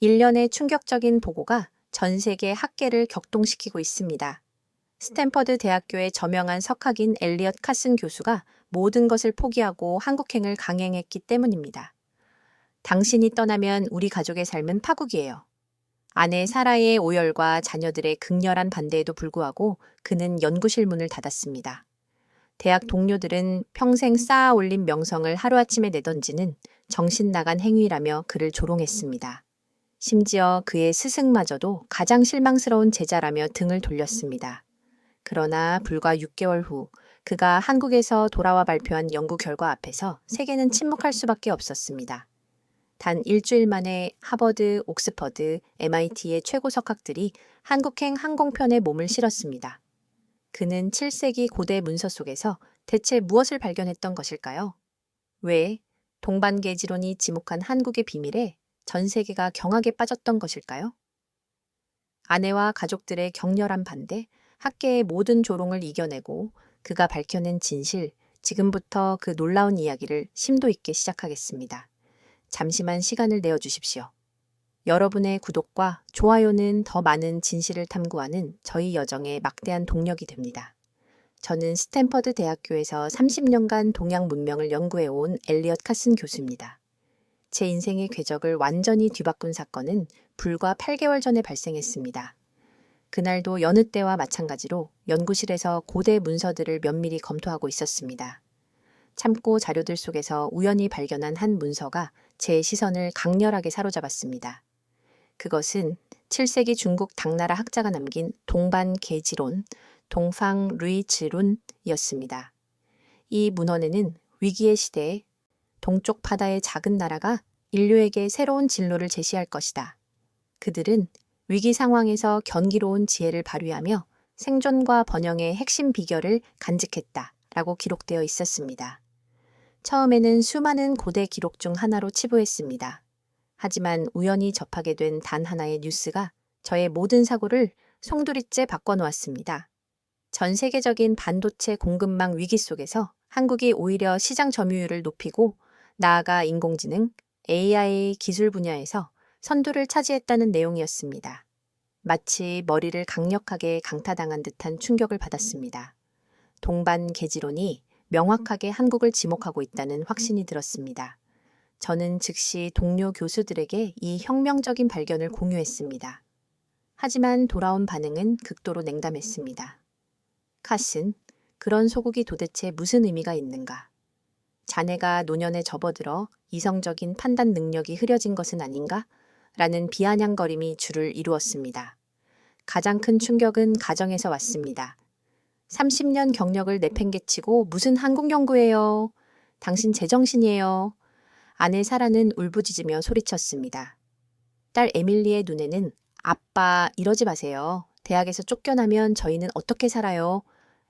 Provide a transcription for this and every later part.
일련의 충격적인 보고가 전 세계 학계를 격동시키고 있습니다. 스탠퍼드 대학교의 저명한 석학인 엘리엇 카슨 교수가 모든 것을 포기하고 한국행을 강행했기 때문입니다. 당신이 떠나면 우리 가족의 삶은 파국이에요. 아내 사라의 오열과 자녀들의 극렬한 반대에도 불구하고 그는 연구실 문을 닫았습니다. 대학 동료들은 평생 쌓아 올린 명성을 하루아침에 내던지는 정신 나간 행위라며 그를 조롱했습니다. 심지어 그의 스승마저도 가장 실망스러운 제자라며 등을 돌렸습니다. 그러나 불과 6개월 후 그가 한국에서 돌아와 발표한 연구 결과 앞에서 세계는 침묵할 수밖에 없었습니다. 단 일주일 만에 하버드, 옥스퍼드, MIT의 최고 석학들이 한국행 항공편에 몸을 실었습니다. 그는 7세기 고대 문서 속에서 대체 무엇을 발견했던 것일까요? 왜 동반계지론이 지목한 한국의 비밀에 전 세계가 경악에 빠졌던 것일까요? 아내와 가족들의 격렬한 반대, 학계의 모든 조롱을 이겨내고 그가 밝혀낸 진실, 지금부터 그 놀라운 이야기를 심도 있게 시작하겠습니다. 잠시만 시간을 내어 주십시오. 여러분의 구독과 좋아요는 더 많은 진실을 탐구하는 저희 여정의 막대한 동력이 됩니다. 저는 스탠퍼드 대학교에서 30년간 동양 문명을 연구해 온 엘리엇 카슨 교수입니다. 제 인생의 궤적을 완전히 뒤바꾼 사건은 불과 8개월 전에 발생했습니다. 그날도 여느 때와 마찬가지로 연구실에서 고대 문서들을 면밀히 검토하고 있었습니다. 참고 자료들 속에서 우연히 발견한 한 문서가 제 시선을 강렬하게 사로잡았습니다. 그것은 7세기 중국 당나라 학자가 남긴 동반계지론, 동방 루이즈론이었습니다. 이 문헌에는 위기의 시대에 동쪽 바다의 작은 나라가 인류에게 새로운 진로를 제시할 것이다. 그들은 위기 상황에서 견기로운 지혜를 발휘하며 생존과 번영의 핵심 비결을 간직했다. 라고 기록되어 있었습니다. 처음에는 수많은 고대 기록 중 하나로 치부했습니다. 하지만 우연히 접하게 된 단 하나의 뉴스가 저의 모든 사고를 송두리째 바꿔놓았습니다. 전 세계적인 반도체 공급망 위기 속에서 한국이 오히려 시장 점유율을 높이고 나아가 인공지능, AI 기술 분야에서 선두를 차지했다는 내용이었습니다. 마치 머리를 강력하게 강타당한 듯한 충격을 받았습니다. 동반 계지론이 명확하게 한국을 지목하고 있다는 확신이 들었습니다. 저는 즉시 동료 교수들에게 이 혁명적인 발견을 공유했습니다. 하지만 돌아온 반응은 극도로 냉담했습니다. 카슨, 그런 소국이 도대체 무슨 의미가 있는가? 자네가 노년에 접어들어 이성적인 판단 능력이 흐려진 것은 아닌가? 라는 비아냥거림이 주를 이루었습니다. 가장 큰 충격은 가정에서 왔습니다. 30년 경력을 내팽개치고 무슨 한국 연구예요? 당신 제정신이에요. 아내 사라는 울부짖으며 소리쳤습니다. 딸 에밀리의 눈에는 아빠 이러지 마세요. 대학에서 쫓겨나면 저희는 어떻게 살아요?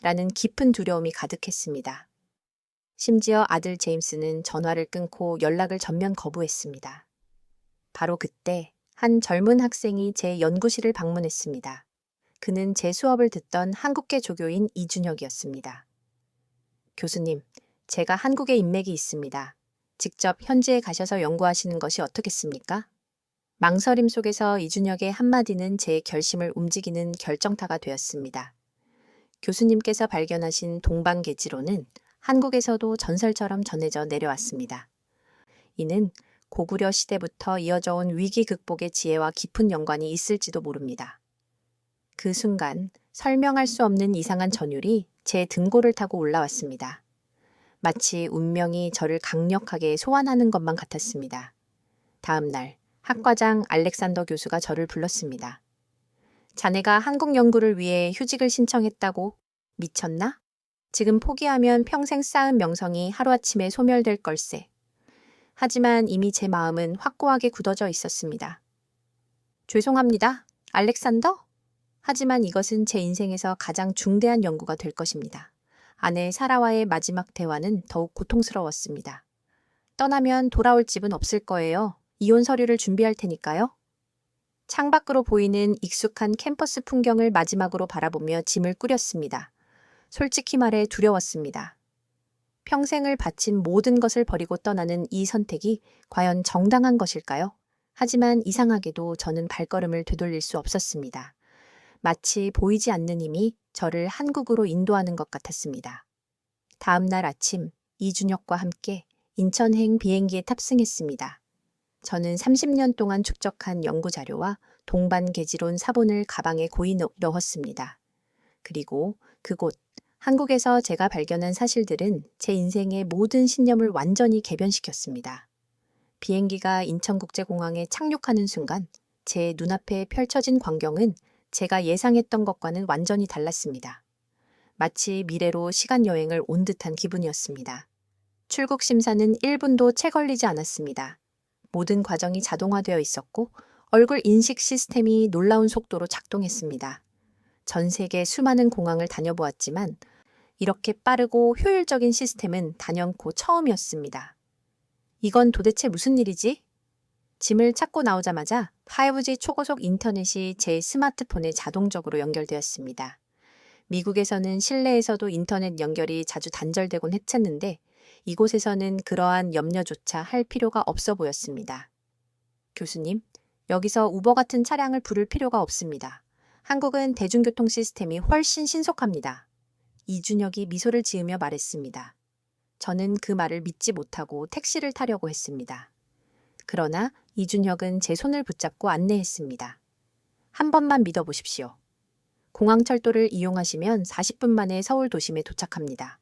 라는 깊은 두려움이 가득했습니다. 심지어 아들 제임스는 전화를 끊고 연락을 전면 거부했습니다. 바로 그때 한 젊은 학생이 제 연구실을 방문했습니다. 그는 제 수업을 듣던 한국계 조교인 이준혁이었습니다. 교수님, 제가 한국에 인맥이 있습니다. 직접 현지에 가셔서 연구하시는 것이 어떻겠습니까? 망설임 속에서 이준혁의 한마디는 제 결심을 움직이는 결정타가 되었습니다. 교수님께서 발견하신 동방계지로는 한국에서도 전설처럼 전해져 내려왔습니다. 이는 고구려 시대부터 이어져 온 위기 극복의 지혜와 깊은 연관이 있을지도 모릅니다. 그 순간 설명할 수 없는 이상한 전율이 제 등골을 타고 올라왔습니다. 마치 운명이 저를 강력하게 소환하는 것만 같았습니다. 다음 날 학과장 알렉산더 교수가 저를 불렀습니다. 자네가 한국 연구를 위해 휴직을 신청했다고 미쳤나? 지금 포기하면 평생 쌓은 명성이 하루아침에 소멸될 걸세. 하지만 이미 제 마음은 확고하게 굳어져 있었습니다. 죄송합니다. 알렉산더? 하지만 이것은 제 인생에서 가장 중대한 연구가 될 것입니다. 아내 사라와의 마지막 대화는 더욱 고통스러웠습니다. 떠나면 돌아올 집은 없을 거예요. 이혼 서류를 준비할 테니까요. 창밖으로 보이는 익숙한 캠퍼스 풍경을 마지막으로 바라보며 짐을 꾸렸습니다. 솔직히 말해 두려웠습니다. 평생을 바친 모든 것을 버리고 떠나는 이 선택이 과연 정당한 것일까요? 하지만 이상하게도 저는 발걸음을 되돌릴 수 없었습니다. 마치 보이지 않는 힘이 저를 한국으로 인도하는 것 같았습니다. 다음 날 아침 이준혁과 함께 인천행 비행기에 탑승했습니다. 저는 30년 동안 축적한 연구 자료와 동반 계지론 사본을 가방에 고이 넣- 넣었습니다. 그리고 그곳 한국에서 제가 발견한 사실들은 제 인생의 모든 신념을 완전히 개변시켰습니다. 비행기가 인천국제공항에 착륙하는 순간 제 눈앞에 펼쳐진 광경은 제가 예상했던 것과는 완전히 달랐습니다. 마치 미래로 시간 여행을 온 듯한 기분이었습니다. 출국 심사는 1분도 채 걸리지 않았습니다. 모든 과정이 자동화되어 있었고 얼굴 인식 시스템이 놀라운 속도로 작동했습니다. 전 세계 수많은 공항을 다녀보았지만 이렇게 빠르고 효율적인 시스템은 단연코 처음이었습니다. 이건 도대체 무슨 일이지? 짐을 찾고 나오자마자 5G 초고속 인터넷이 제 스마트폰에 자동적으로 연결되었습니다. 미국에서는 실내에서도 인터넷 연결이 자주 단절되곤 했었는데 이곳에서는 그러한 염려조차 할 필요가 없어 보였습니다. 교수님, 여기서 우버 같은 차량을 부를 필요가 없습니다. 한국은 대중교통 시스템이 훨씬 신속합니다. 이준혁이 미소를 지으며 말했습니다. 저는 그 말을 믿지 못하고 택시를 타려고 했습니다. 그러나 이준혁은 제 손을 붙잡고 안내했습니다. 한 번만 믿어보십시오. 공항철도를 이용하시면 40분 만에 서울 도심에 도착합니다.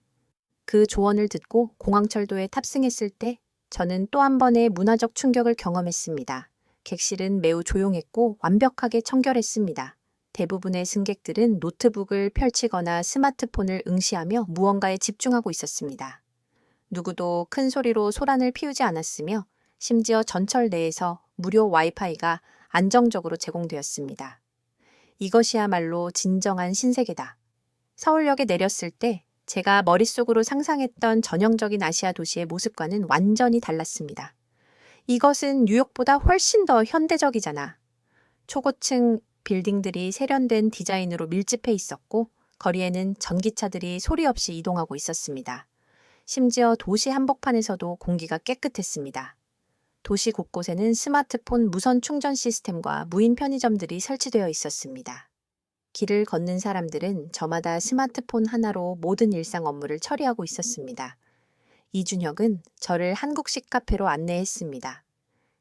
그 조언을 듣고 공항철도에 탑승했을 때 저는 또 한 번의 문화적 충격을 경험했습니다. 객실은 매우 조용했고 완벽하게 청결했습니다. 대부분의 승객들은 노트북을 펼치거나 스마트폰을 응시하며 무언가에 집중하고 있었습니다. 누구도 큰 소리로 소란을 피우지 않았으며 심지어 전철 내에서 무료 와이파이가 안정적으로 제공되었습니다. 이것이야말로 진정한 신세계다. 서울역에 내렸을 때 제가 머릿속으로 상상했던 전형적인 아시아 도시의 모습과는 완전히 달랐습니다. 이것은 뉴욕보다 훨씬 더 현대적이잖아. 초고층 빌딩들이 세련된 디자인으로 밀집해 있었고 거리에는 전기차들이 소리 없이 이동하고 있었습니다. 심지어 도시 한복판에서도 공기가 깨끗했습니다. 도시 곳곳에는 스마트폰 무선 충전 시스템과 무인 편의점들이 설치되어 있었습니다. 길을 걷는 사람들은 저마다 스마트폰 하나로 모든 일상 업무를 처리하고 있었습니다. 이준혁은 저를 한국식 카페로 안내했습니다.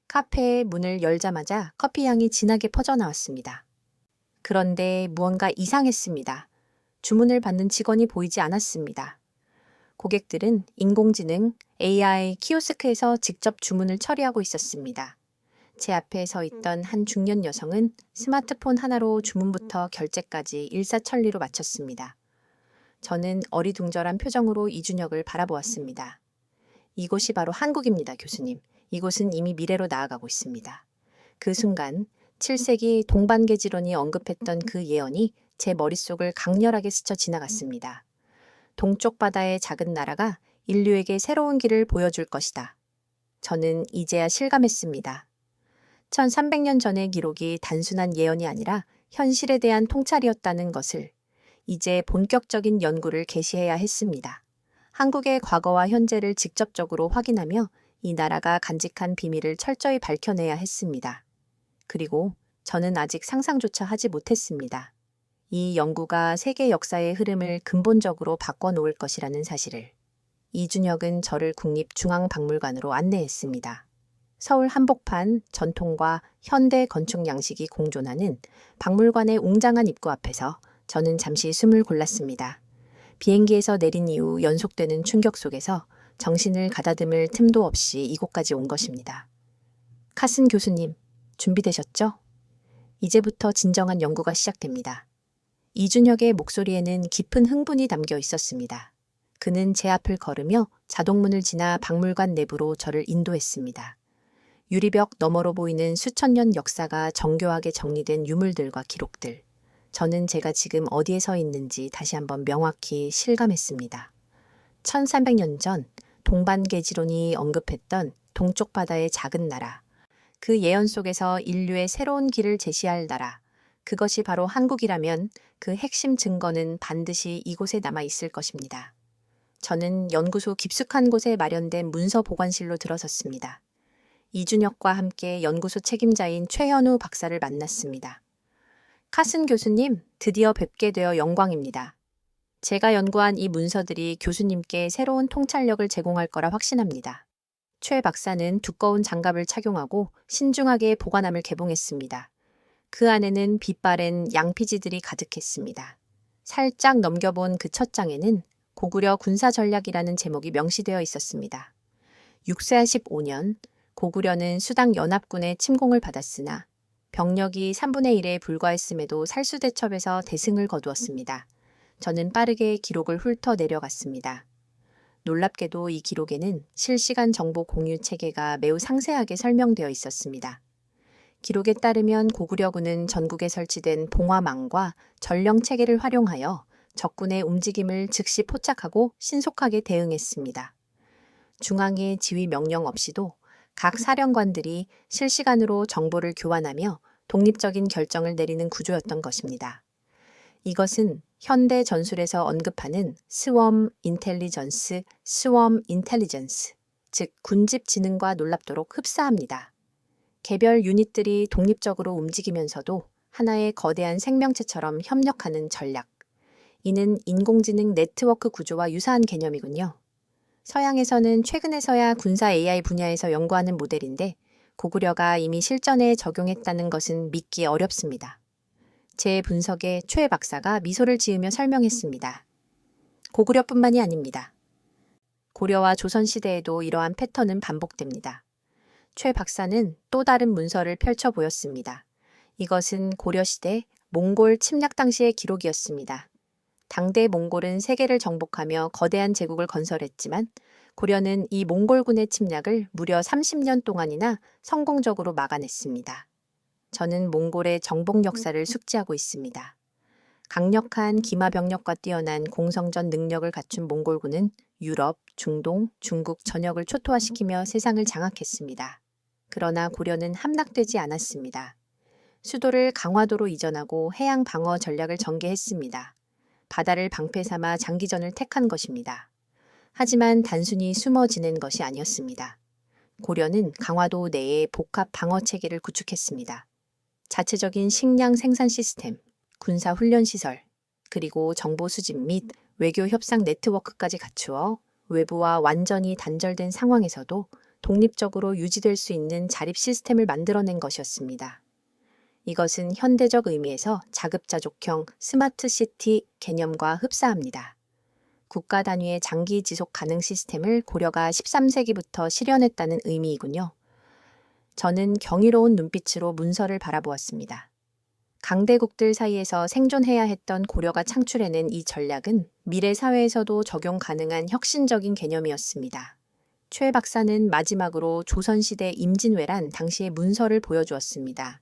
카페의 문을 열자마자 커피 향이 진하게 퍼져나왔습니다. 그런데 무언가 이상했습니다. 주문을 받는 직원이 보이지 않았습니다. 고객들은 인공지능 AI 키오스크에서 직접 주문을 처리하고 있었습니다. 제 앞에 서 있던 한 중년 여성은 스마트폰 하나로 주문부터 결제까지 일사천리로 마쳤습니다. 저는 어리둥절한 표정으로 이준혁을 바라보았습니다. 이곳이 바로 한국입니다, 교수님. 이곳은 이미 미래로 나아가고 있습니다. 그 순간 7세기 동반계지론이 언급했던 그 예언이 제 머릿속을 강렬하게 스쳐 지나갔습니다. 동쪽 바다의 작은 나라가 인류에게 새로운 길을 보여줄 것이다. 저는 이제야 실감했습니다. 1300년 전의 기록이 단순한 예언이 아니라 현실에 대한 통찰이었다는 것을 이제 본격적인 연구를 개시해야 했습니다. 한국의 과거와 현재를 직접적으로 확인하며 이 나라가 간직한 비밀을 철저히 밝혀내야 했습니다. 그리고 저는 아직 상상조차 하지 못했습니다. 이 연구가 세계 역사의 흐름을 근본적으로 바꿔놓을 것이라는 사실을. 이준혁은 저를 국립중앙박물관으로 안내했습니다. 서울 한복판 전통과 현대 건축 양식이 공존하는 박물관의 웅장한 입구 앞에서 저는 잠시 숨을 골랐습니다. 비행기에서 내린 이후 연속되는 충격 속에서 정신을 가다듬을 틈도 없이 이곳까지 온 것입니다. 카슨 교수님, 준비되셨죠? 이제부터 진정한 연구가 시작됩니다. 이준혁의 목소리에는 깊은 흥분이 담겨 있었습니다. 그는 제 앞을 걸으며 자동문을 지나 박물관 내부로 저를 인도했습니다. 유리벽 너머로 보이는 수천 년 역사가 정교하게 정리된 유물들과 기록들. 저는 제가 지금 어디에 서 있는지 다시 한번 명확히 실감했습니다. 1300년 전 동반계지론이 언급했던 동쪽 바다의 작은 나라. 그 예언 속에서 인류의 새로운 길을 제시할 나라. 그것이 바로 한국이라면 그 핵심 증거는 반드시 이곳에 남아 있을 것입니다. 저는 연구소 깊숙한 곳에 마련된 문서 보관실로 들어섰습니다. 이준혁과 함께 연구소 책임자인 최현우 박사를 만났습니다. 카슨 교수님, 드디어 뵙게 되어 영광입니다. 제가 연구한 이 문서들이 교수님께 새로운 통찰력을 제공할 거라 확신합니다. 최 박사는 두꺼운 장갑을 착용하고 신중하게 보관함을 개봉했습니다. 그 안에는 빛바랜 양피지들이 가득했습니다. 살짝 넘겨본 그 첫 장에는 고구려 군사 전략이라는 제목이 명시되어 있었습니다. 645년 고구려는 수당 연합군의 침공을 받았으나 병력이 3분의 1에 불과했음에도 살수대첩에서 대승을 거두었습니다. 저는 빠르게 기록을 훑어 내려갔습니다. 놀랍게도 이 기록에는 실시간 정보 공유 체계가 매우 상세하게 설명되어 있었습니다. 기록에 따르면 고구려군은 전국에 설치된 봉화망과 전령 체계를 활용하여 적군의 움직임을 즉시 포착하고 신속하게 대응했습니다. 중앙의 지휘 명령 없이도 각 사령관들이 실시간으로 정보를 교환하며 독립적인 결정을 내리는 구조였던 것입니다. 이것은 현대 전술에서 언급하는 스웜 인텔리전스, 스웜 인텔리전스, 즉 군집 지능과 놀랍도록 흡사합니다. 개별 유닛들이 독립적으로 움직이면서도 하나의 거대한 생명체처럼 협력하는 전략. 이는 인공지능 네트워크 구조와 유사한 개념이군요. 서양에서는 최근에서야 군사 AI 분야에서 연구하는 모델인데 고구려가 이미 실전에 적용했다는 것은 믿기 어렵습니다. 제 분석에 최 박사가 미소를 지으며 설명했습니다. 고구려뿐만이 아닙니다. 고려와 조선시대에도 이러한 패턴은 반복됩니다. 최 박사는 또 다른 문서를 펼쳐 보였습니다. 이것은 고려시대 몽골 침략 당시의 기록이었습니다. 당대 몽골은 세계를 정복하며 거대한 제국을 건설했지만 고려는 이 몽골군의 침략을 무려 30년 동안이나 성공적으로 막아냈습니다. 저는 몽골의 정복 역사를 숙지하고 있습니다. 강력한 기마 병력과 뛰어난 공성전 능력을 갖춘 몽골군은 유럽, 중동, 중국 전역을 초토화시키며 세상을 장악했습니다. 그러나 고려는 함락되지 않았습니다. 수도를 강화도로 이전하고 해양 방어 전략을 전개했습니다. 바다를 방패 삼아 장기전을 택한 것입니다. 하지만 단순히 숨어 지낸 것이 아니었습니다. 고려는 강화도 내에 복합 방어 체계를 구축했습니다. 자체적인 식량 생산 시스템, 군사 훈련 시설, 그리고 정보 수집 및 외교 협상 네트워크까지 갖추어 외부와 완전히 단절된 상황에서도 독립적으로 유지될 수 있는 자립 시스템을 만들어낸 것이었습니다. 이것은 현대적 의미에서 자급자족형 스마트 시티 개념과 흡사합니다. 국가 단위의 장기 지속 가능 시스템을 고려가 13세기부터 실현했다는 의미이군요. 저는 경이로운 눈빛으로 문서를 바라보았습니다. 강대국들 사이에서 생존해야 했던 고려가 창출해낸 이 전략은 미래 사회에서도 적용 가능한 혁신적인 개념이었습니다. 최 박사는 마지막으로 조선시대 임진왜란 당시의 문서를 보여주었습니다.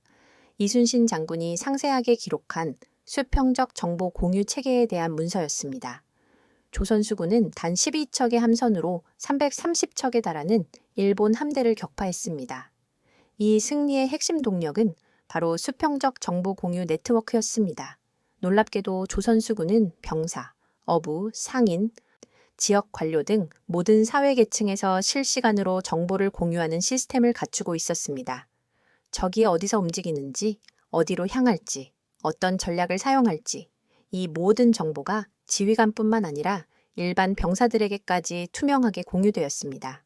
이순신 장군이 상세하게 기록한 수평적 정보 공유 체계에 대한 문서였습니다. 조선수군은 단 12척의 함선으로 330척에 달하는 일본 함대를 격파했습니다. 이 승리의 핵심 동력은 바로 수평적 정보 공유 네트워크였습니다. 놀랍게도 조선수군은 병사, 어부, 상인, 지역 관료 등 모든 사회 계층에서 실시간으로 정보를 공유하는 시스템을 갖추고 있었습니다. 적이 어디서 움직이는지, 어디로 향할지, 어떤 전략을 사용할지, 이 모든 정보가 지휘관뿐만 아니라 일반 병사들에게까지 투명하게 공유되었습니다.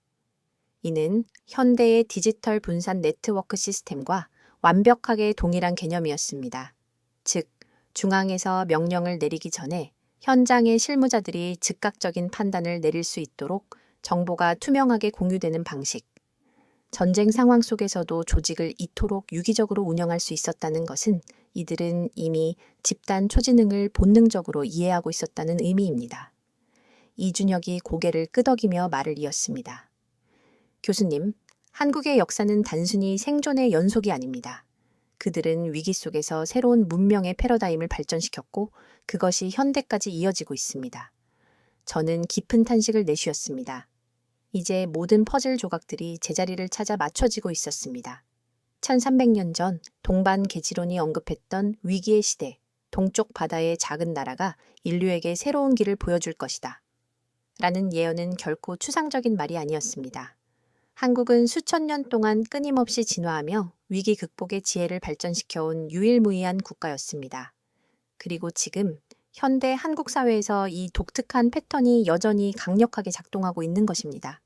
이는 현대의 디지털 분산 네트워크 시스템과 완벽하게 동일한 개념이었습니다. 즉, 중앙에서 명령을 내리기 전에 현장의 실무자들이 즉각적인 판단을 내릴 수 있도록 정보가 투명하게 공유되는 방식. 전쟁 상황 속에서도 조직을 이토록 유기적으로 운영할 수 있었다는 것은 이들은 이미 집단 초지능을 본능적으로 이해하고 있었다는 의미입니다. 이준혁이 고개를 끄덕이며 말을 이었습니다. 교수님, 한국의 역사는 단순히 생존의 연속이 아닙니다. 그들은 위기 속에서 새로운 문명의 패러다임을 발전시켰고 그것이 현대까지 이어지고 있습니다. 저는 깊은 탄식을 내쉬었습니다. 이제 모든 퍼즐 조각들이 제자리를 찾아 맞춰지고 있었습니다. 1300년 전 동반 계지론이 언급했던 위기의 시대, 동쪽 바다의 작은 나라가 인류에게 새로운 길을 보여줄 것이다. 라는 예언은 결코 추상적인 말이 아니었습니다. 한국은 수천 년 동안 끊임없이 진화하며 위기 극복의 지혜를 발전시켜온 유일무이한 국가였습니다. 그리고 지금 현대 한국 사회에서 이 독특한 패턴이 여전히 강력하게 작동하고 있는 것입니다.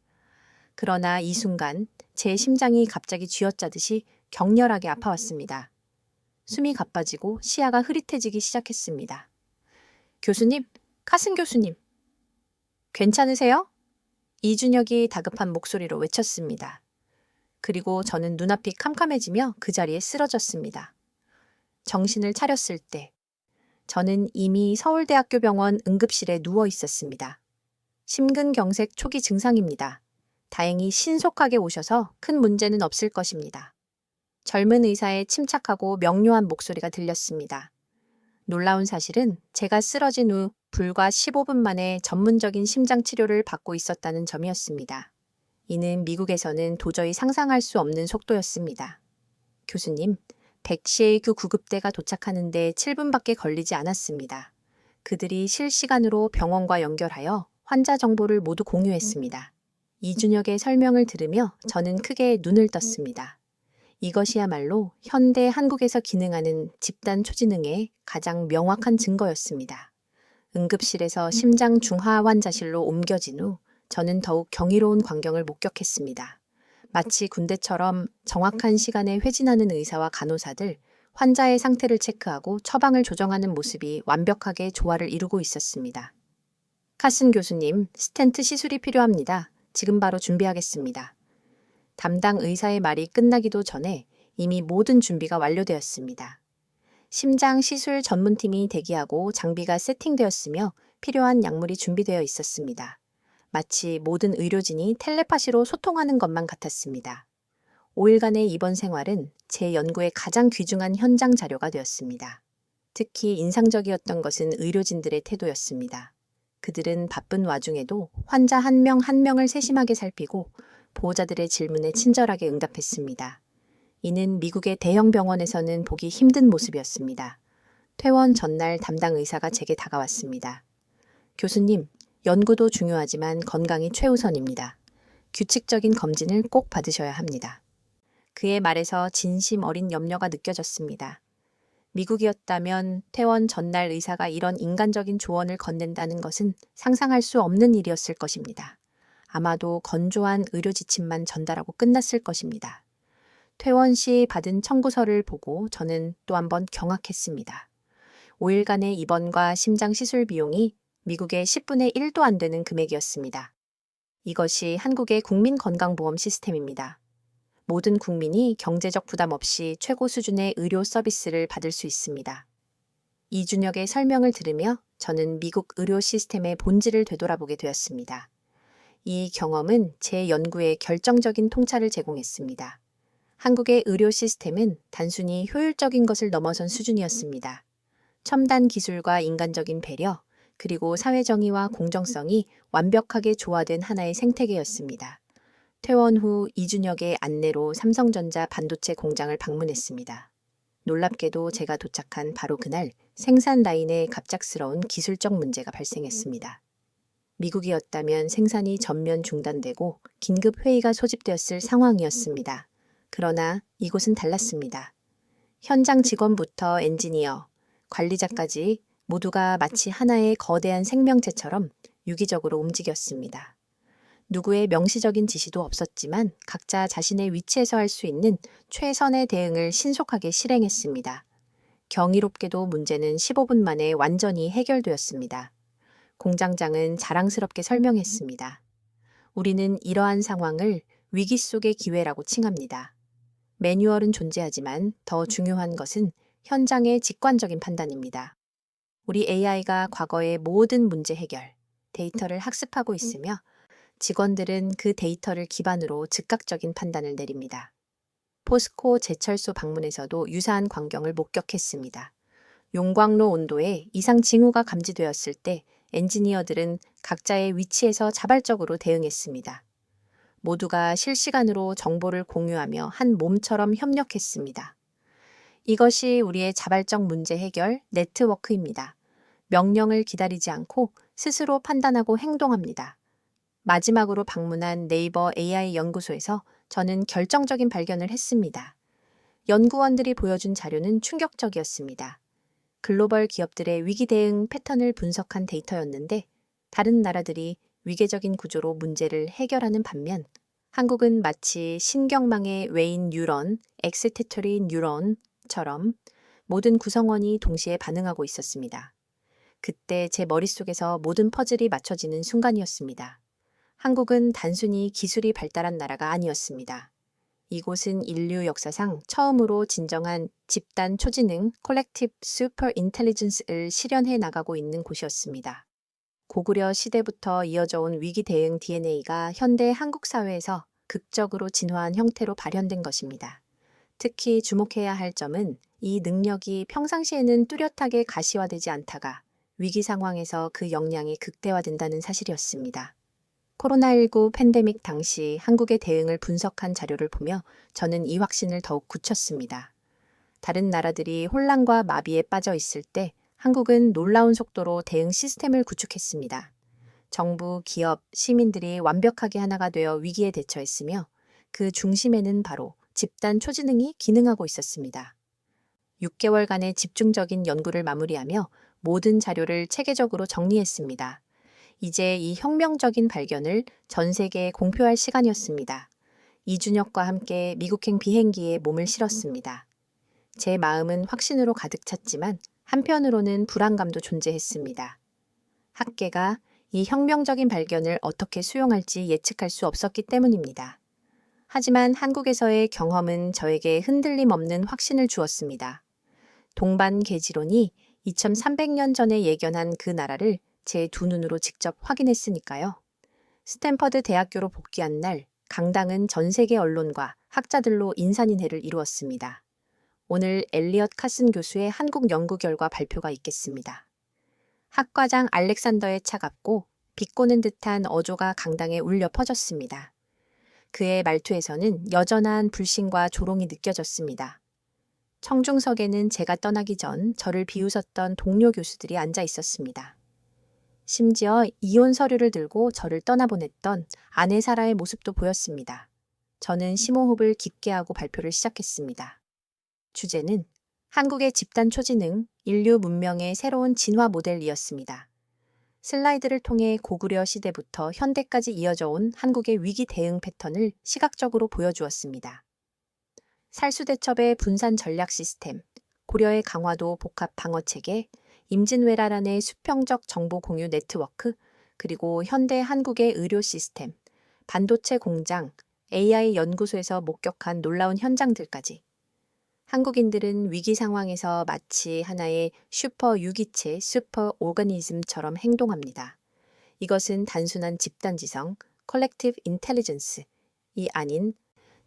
그러나 이 순간 제 심장이 갑자기 쥐어짜듯이 격렬하게 아파왔습니다. 숨이 가빠지고 시야가 흐릿해지기 시작했습니다. 교수님, 카슨 교수님. 괜찮으세요? 이준혁이 다급한 목소리로 외쳤습니다. 그리고 저는 눈앞이 캄캄해지며 그 자리에 쓰러졌습니다. 정신을 차렸을 때 저는 이미 서울대학교 병원 응급실에 누워 있었습니다. 심근경색 초기 증상입니다. 다행히 신속하게 오셔서 큰 문제는 없을 것입니다. 젊은 의사의 침착하고 명료한 목소리가 들렸습니다. 놀라운 사실은 제가 쓰러진 후 불과 15분 만에 전문적인 심장 치료를 받고 있었다는 점이었습니다. 이는 미국에서는 도저히 상상할 수 없는 속도였습니다. 교수님, 백시에이그 구급대가 도착하는데 7분밖에 걸리지 않았습니다. 그들이 실시간으로 병원과 연결하여 환자 정보를 모두 공유했습니다. 이준혁의 설명을 들으며 저는 크게 눈을 떴습니다. 이것이야말로 현대 한국에서 기능하는 집단 초지능의 가장 명확한 증거였습니다. 응급실에서 심장 중하 환자실로 옮겨진 후 저는 더욱 경이로운 광경을 목격했습니다. 마치 군대처럼 정확한 시간에 회진하는 의사와 간호사들, 환자의 상태를 체크하고 처방을 조정하는 모습이 완벽하게 조화를 이루고 있었습니다. 카슨 교수님, 스텐트 시술이 필요합니다. 지금 바로 준비하겠습니다. 담당 의사의 말이 끝나기도 전에 이미 모든 준비가 완료되었습니다. 심장 시술 전문팀이 대기하고 장비가 세팅되었으며 필요한 약물이 준비되어 있었습니다. 마치 모든 의료진이 텔레파시로 소통하는 것만 같았습니다. 5일간의 입원 생활은 제 연구의 가장 귀중한 현장 자료가 되었습니다. 특히 인상적이었던 것은 의료진들의 태도였습니다. 그들은 바쁜 와중에도 환자 한 명한 명을 세심하게 살피고 보호자들의 질문에 친절하게 응답했습니다. 이는 미국의 대형 병원에서는 보기 힘든 모습이었습니다. 퇴원 전날 담당 의사가 제게 다가왔습니다. 교수님, 연구도 중요하지만 건강이 최우선입니다. 규칙적인 검진을 꼭 받으셔야 합니다. 그의 말에서 진심 어린 염려가 느껴졌습니다. 미국이었다면 퇴원 전날 의사가 이런 인간적인 조언을 건넨다는 것은 상상할 수 없는 일이었을 것입니다. 아마도 건조한 의료 지침만 전달하고 끝났을 것입니다. 퇴원 시 받은 청구서를 보고 저는 또 한 번 경악했습니다. 5일간의 입원과 심장 시술 비용이 미국의 10분의 1도 안 되는 금액이었습니다. 이것이 한국의 국민건강보험 시스템입니다. 모든 국민이 경제적 부담 없이 최고 수준의 의료 서비스를 받을 수 있습니다. 이준혁의 설명을 들으며 저는 미국 의료 시스템의 본질을 되돌아보게 되었습니다. 이 경험은 제 연구에 결정적인 통찰을 제공했습니다. 한국의 의료 시스템은 단순히 효율적인 것을 넘어선 수준이었습니다. 첨단 기술과 인간적인 배려, 그리고 사회 정의와 공정성이 완벽하게 조화된 하나의 생태계였습니다. 퇴원 후 이준혁의 안내로 삼성전자 반도체 공장을 방문했습니다. 놀랍게도 제가 도착한 바로 그날 생산 라인에 갑작스러운 기술적 문제가 발생했습니다. 미국이었다면 생산이 전면 중단되고 긴급 회의가 소집되었을 상황이었습니다. 그러나 이곳은 달랐습니다. 현장 직원부터 엔지니어, 관리자까지 모두가 마치 하나의 거대한 생명체처럼 유기적으로 움직였습니다. 누구의 명시적인 지시도 없었지만 각자 자신의 위치에서 할 수 있는 최선의 대응을 신속하게 실행했습니다. 경이롭게도 문제는 15분 만에 완전히 해결되었습니다. 공장장은 자랑스럽게 설명했습니다. 우리는 이러한 상황을 위기 속의 기회라고 칭합니다. 매뉴얼은 존재하지만 더 중요한 것은 현장의 직관적인 판단입니다. 우리 AI가 과거의 모든 문제 해결, 데이터를 학습하고 있으며 직원들은 그 데이터를 기반으로 즉각적인 판단을 내립니다. 포스코 제철소 방문에서도 유사한 광경을 목격했습니다. 용광로 온도에 이상 징후가 감지되었을 때 엔지니어들은 각자의 위치에서 자발적으로 대응했습니다. 모두가 실시간으로 정보를 공유하며 한 몸처럼 협력했습니다. 이것이 우리의 자발적 문제 해결 네트워크입니다. 명령을 기다리지 않고 스스로 판단하고 행동합니다. 마지막으로 방문한 네이버 AI 연구소에서 저는 결정적인 발견을 했습니다. 연구원들이 보여준 자료는 충격적이었습니다. 글로벌 기업들의 위기 대응 패턴을 분석한 데이터였는데 다른 나라들이 위계적인 구조로 문제를 해결하는 반면 한국은 마치 신경망의 외인 뉴런, 엑스테토리 뉴런처럼 모든 구성원이 동시에 반응하고 있었습니다. 그때 제 머릿속에서 모든 퍼즐이 맞춰지는 순간이었습니다. 한국은 단순히 기술이 발달한 나라가 아니었습니다. 이곳은 인류 역사상 처음으로 진정한 집단 초지능 콜렉티브 슈퍼 인텔리전스를 실현해 나가고 있는 곳이었습니다. 고구려 시대부터 이어져 온 위기 대응 DNA가 현대 한국 사회에서 극적으로 진화한 형태로 발현된 것입니다. 특히 주목해야 할 점은 이 능력이 평상시에는 뚜렷하게 가시화되지 않다가 위기 상황에서 그 역량이 극대화된다는 사실이었습니다. 코로나19 팬데믹 당시 한국의 대응을 분석한 자료를 보며 저는 이 확신을 더욱 굳혔습니다. 다른 나라들이 혼란과 마비에 빠져 있을 때 한국은 놀라운 속도로 대응 시스템을 구축했습니다. 정부, 기업, 시민들이 완벽하게 하나가 되어 위기에 대처했으며 그 중심에는 바로 집단 초지능이 기능하고 있었습니다. 6개월간의 집중적인 연구를 마무리하며 모든 자료를 체계적으로 정리했습니다. 이제 이 혁명적인 발견을 전 세계에 공표할 시간이었습니다. 이준혁과 함께 미국행 비행기에 몸을 실었습니다. 제 마음은 확신으로 가득 찼지만 한편으로는 불안감도 존재했습니다. 학계가 이 혁명적인 발견을 어떻게 수용할지 예측할 수 없었기 때문입니다. 하지만 한국에서의 경험은 저에게 흔들림 없는 확신을 주었습니다. 동반 계지론이 2300년 전에 예견한 그 나라를 제 두 눈으로 직접 확인했으니까요. 스탠퍼드 대학교로 복귀한 날 강당은 전 세계 언론과 학자들로 인산인해를 이루었습니다. 오늘 엘리엇 카슨 교수의 한국 연구 결과 발표가 있겠습니다. 학과장 알렉산더의 차갑고 비꼬는 듯한 어조가 강당에 울려 퍼졌습니다. 그의 말투에서는 여전한 불신과 조롱이 느껴졌습니다. 청중석에는 제가 떠나기 전 저를 비웃었던 동료 교수들이 앉아 있었습니다. 심지어 이혼 서류를 들고 저를 떠나보냈던 아내 사라의 모습도 보였습니다. 저는 심호흡을 깊게 하고 발표를 시작했습니다. 주제는 한국의 집단 초지능, 인류 문명의 새로운 진화 모델이었습니다. 슬라이드를 통해 고구려 시대부터 현대까지 이어져 온 한국의 위기 대응 패턴을 시각적으로 보여주었습니다. 살수대첩의 분산 전략 시스템, 고려의 강화도 복합 방어 체계, 임진왜란안의 수평적 정보 공유 네트워크, 그리고 현대 한국의 의료 시스템, 반도체 공장, AI 연구소에서 목격한 놀라운 현장들까지 한국인들은 위기 상황에서 마치 하나의 슈퍼 유기체, 슈퍼 오가니즘처럼 행동합니다. 이것은 단순한 집단지성, 컬렉티브 인텔리전스, 이 아닌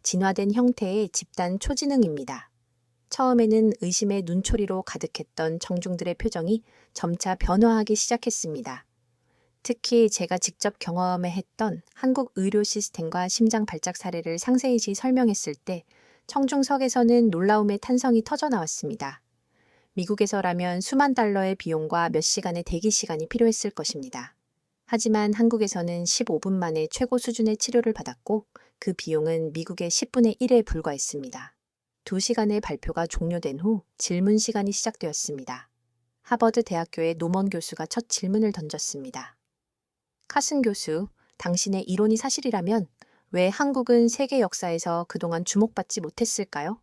진화된 형태의 집단 초지능입니다. 처음에는 의심의 눈초리로 가득했던 청중들의 표정이 점차 변화하기 시작했습니다. 특히 제가 직접 경험해 했던 한국 의료 시스템과 심장 발작 사례를 상세히 설명했을 때 청중석에서는 놀라움의 탄성이 터져 나왔습니다. 미국에서라면 수만 달러의 비용과 몇 시간의 대기 시간이 필요했을 것입니다. 하지만 한국에서는 15분 만에 최고 수준의 치료를 받았고 그 비용은 미국의 10분의 1에 불과했습니다. 2시간의 발표가 종료된 후 질문 시간이 시작되었습니다. 하버드 대학교의 노먼 교수가 첫 질문을 던졌습니다. 카슨 교수, 당신의 이론이 사실이라면 왜 한국은 세계 역사에서 그동안 주목받지 못했을까요?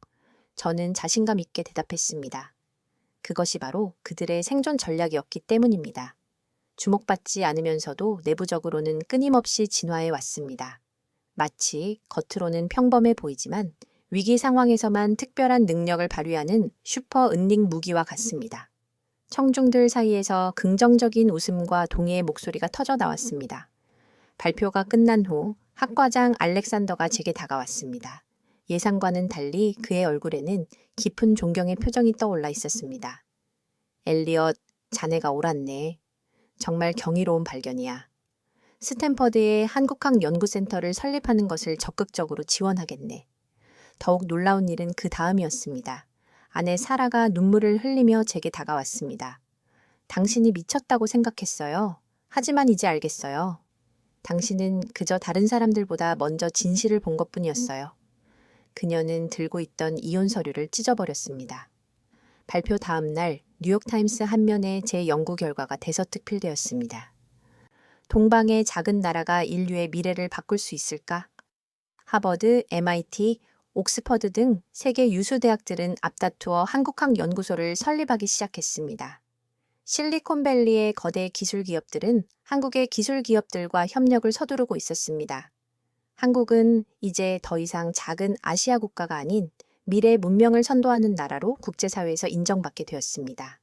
저는 자신감 있게 대답했습니다. 그것이 바로 그들의 생존 전략이었기 때문입니다. 주목받지 않으면서도 내부적으로는 끊임없이 진화해 왔습니다. 마치 겉으로는 평범해 보이지만 위기 상황에서만 특별한 능력을 발휘하는 슈퍼 은닉 무기와 같습니다. 청중들 사이에서 긍정적인 웃음과 동의의 목소리가 터져 나왔습니다. 발표가 끝난 후 학과장 알렉산더가 제게 다가왔습니다. 예상과는 달리 그의 얼굴에는 깊은 존경의 표정이 떠올라 있었습니다. 엘리엇, 자네가 옳았네. 정말 경이로운 발견이야. 스탠퍼드의 한국학 연구센터를 설립하는 것을 적극적으로 지원하겠네. 더욱 놀라운 일은 그 다음이었습니다. 아내 사라가 눈물을 흘리며 제게 다가왔습니다. 당신이 미쳤다고 생각했어요. 하지만 이제 알겠어요. 당신은 그저 다른 사람들보다 먼저 진실을 본 것뿐이었어요. 그녀는 들고 있던 이혼 서류를 찢어버렸습니다. 발표 다음 날 뉴욕타임스 한 면에 제 연구 결과가 대서특필되었습니다. 동방의 작은 나라가 인류의 미래를 바꿀 수 있을까? 하버드, MIT, 옥스퍼드 등 세계 유수 대학들은 앞다투어 한국학 연구소를 설립하기 시작했습니다. 실리콘밸리의 거대 기술 기업들은 한국의 기술 기업들과 협력을 서두르고 있었습니다. 한국은 이제 더 이상 작은 아시아 국가가 아닌 미래 문명을 선도하는 나라로 국제사회에서 인정받게 되었습니다.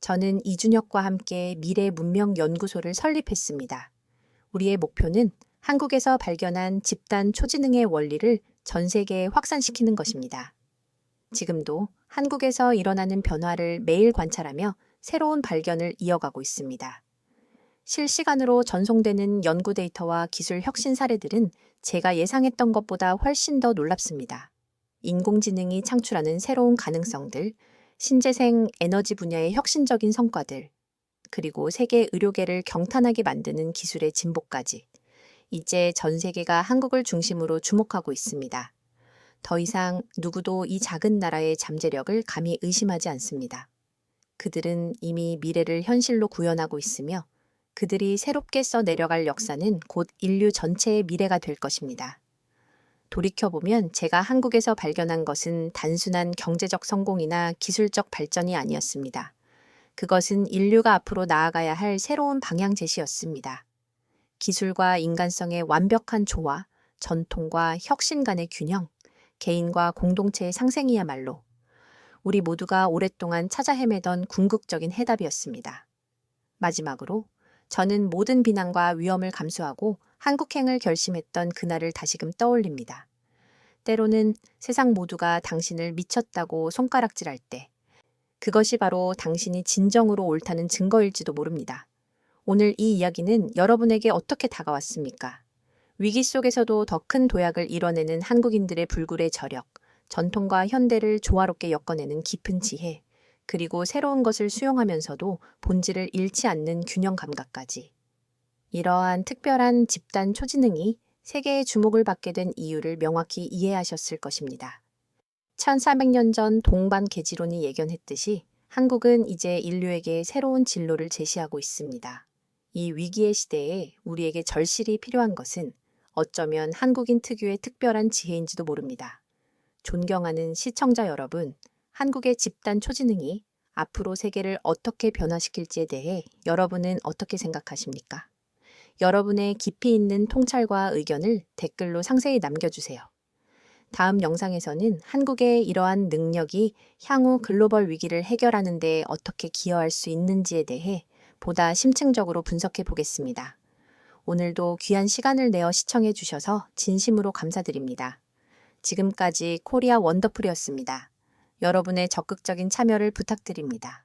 저는 이준혁과 함께 미래 문명 연구소를 설립했습니다. 우리의 목표는 한국에서 발견한 집단 초지능의 원리를 전 세계에 확산시키는 것입니다. 지금도 한국에서 일어나는 변화를 매일 관찰하며 새로운 발견을 이어가고 있습니다. 실시간으로 전송되는 연구 데이터와 기술 혁신 사례들은 제가 예상했던 것보다 훨씬 더 놀랍습니다. 인공지능이 창출하는 새로운 가능성들, 신재생 에너지 분야의 혁신적인 성과들, 그리고 세계 의료계를 경탄하게 만드는 기술의 진보까지. 이제 전 세계가 한국을 중심으로 주목하고 있습니다. 더 이상 누구도 이 작은 나라의 잠재력을 감히 의심하지 않습니다. 그들은 이미 미래를 현실로 구현하고 있으며 그들이 새롭게 써 내려갈 역사는 곧 인류 전체의 미래가 될 것입니다. 돌이켜보면 제가 한국에서 발견한 것은 단순한 경제적 성공이나 기술적 발전이 아니었습니다. 그것은 인류가 앞으로 나아가야 할 새로운 방향 제시였습니다. 기술과 인간성의 완벽한 조화, 전통과 혁신 간의 균형, 개인과 공동체의 상생이야말로 우리 모두가 오랫동안 찾아 헤매던 궁극적인 해답이었습니다. 마지막으로 저는 모든 비난과 위험을 감수하고 한국행을 결심했던 그날을 다시금 떠올립니다. 때로는 세상 모두가 당신을 미쳤다고 손가락질할 때, 그것이 바로 당신이 진정으로 옳다는 증거일지도 모릅니다. 오늘 이 이야기는 여러분에게 어떻게 다가왔습니까? 위기 속에서도 더 큰 도약을 이뤄내는 한국인들의 불굴의 저력, 전통과 현대를 조화롭게 엮어내는 깊은 지혜, 그리고 새로운 것을 수용하면서도 본질을 잃지 않는 균형 감각까지. 이러한 특별한 집단 초지능이 세계의 주목을 받게 된 이유를 명확히 이해하셨을 것입니다. 1400년 전 동반 계지론이 예견했듯이 한국은 이제 인류에게 새로운 진로를 제시하고 있습니다. 이 위기의 시대에 우리에게 절실히 필요한 것은 어쩌면 한국인 특유의 특별한 지혜인지도 모릅니다. 존경하는 시청자 여러분, 한국의 집단 초지능이 앞으로 세계를 어떻게 변화시킬지에 대해 여러분은 어떻게 생각하십니까? 여러분의 깊이 있는 통찰과 의견을 댓글로 상세히 남겨주세요. 다음 영상에서는 한국의 이러한 능력이 향후 글로벌 위기를 해결하는 데 어떻게 기여할 수 있는지에 대해 보다 심층적으로 분석해 보겠습니다. 오늘도 귀한 시간을 내어 시청해 주셔서 진심으로 감사드립니다. 지금까지 코리아 원더풀이었습니다. 여러분의 적극적인 참여를 부탁드립니다.